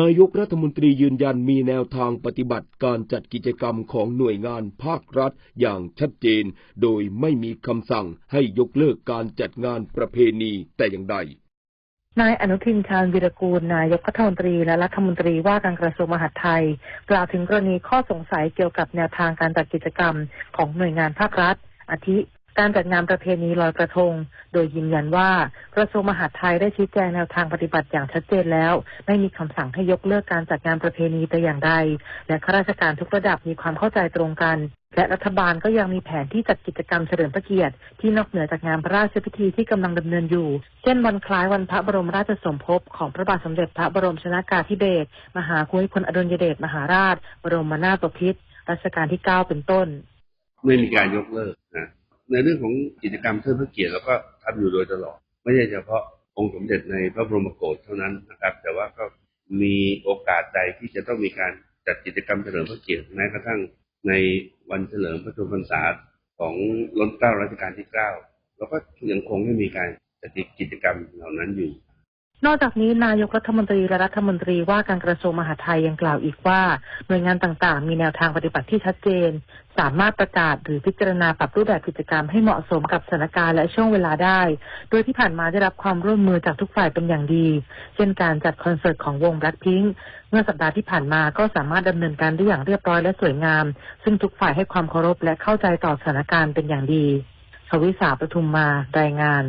นายกรัฐมนตรียืนยันมีแนวทางปฏิบัติการจัดกิจกรรมของหน่วยงานภาครัฐอย่างชัดเจน โดยไม่มีคำสั่งให้ยกเลิกการจัดงานประเพณีแต่อย่างใด นายอนุทินชาญวิรกูล นายกรัฐมนตรีและรัฐมนตรีว่าการกระทรวงมหาดไทย กล่าวถึงกรณีข้อสงสัยเกี่ยวกับแนวทางการจัดกิจกรรมของหน่วยงานภาครัฐอาทิ การจัดงานประเพณีลอยกระทง โดยยืนยันว่ากระทรวงมหาดไทยได้ชี้แจงแนวทางปฏิบัติอย่างชัดเจนแล้ว ไม่มีคำสั่งให้ยกเลิกการจัดงานประเพณีแต่อย่างใด และข้าราชการทุกระดับมีความเข้าใจตรงกัน และรัฐบาลก็ยังมีแผนที่จัดกิจกรรมเฉลิมพระเกียรติที่นอกเหนือจากงานพระราชพิธีที่กำลังดำเนินอยู่ เช่นวันคล้ายวันพระบรมราชสมภพของพระบาทสมเด็จพระบรมชนากาธิเบศรมหาภูมิพลอดุลยเดชมหาราช บรมนาถบพิตรรัชกาลที่ 9 เป็นต้น ไม่มีการยกเลิกนะ ในเรื่องของกิจกรรมเทิดพระเกียรติเราก็ทำอยู่โดยตลอด ไม่ใช่เฉพาะองค์สมเด็จในพระบรมโกศเท่านั้นนะครับ แต่ว่าก็มีโอกาสใดที่จะต้องมีการจัดกิจกรรมเฉลิมพระเกียรติแม้กระทั่งในวันเฉลิมพระชนมพรรษาของล้นเกล้ารัชกาลที่เก้าเราก็ยังคงให้มีการจัดกิจกรรมเหล่านั้นอยู่ นอกจากนี้นายกรัฐมนตรีและรัฐมนตรีว่าการกระทรวงมหาดไทยยังกล่าวอีกว่า หน่วยงานต่างๆ มีแนวทางปฏิบัติที่ชัดเจน สามารถประกาศหรือพิจารณาปรับรูปแบบกิจกรรมให้เหมาะสมกับสถานการณ์และช่วงเวลาได้ โดยที่ผ่านมาได้รับความร่วมมือจากทุกฝ่ายเป็นอย่างดี เช่นการจัดคอนเสิร์ตของวง Blackpink เมื่อสัปดาห์ที่ผ่านมาก็สามารถดำเนินการได้อย่างเรียบร้อยและสวยงาม ซึ่งทุกฝ่ายให้ความเคารพและเข้าใจต่อสถานการณ์เป็นอย่างดีชวิสาปทุมมารายงาน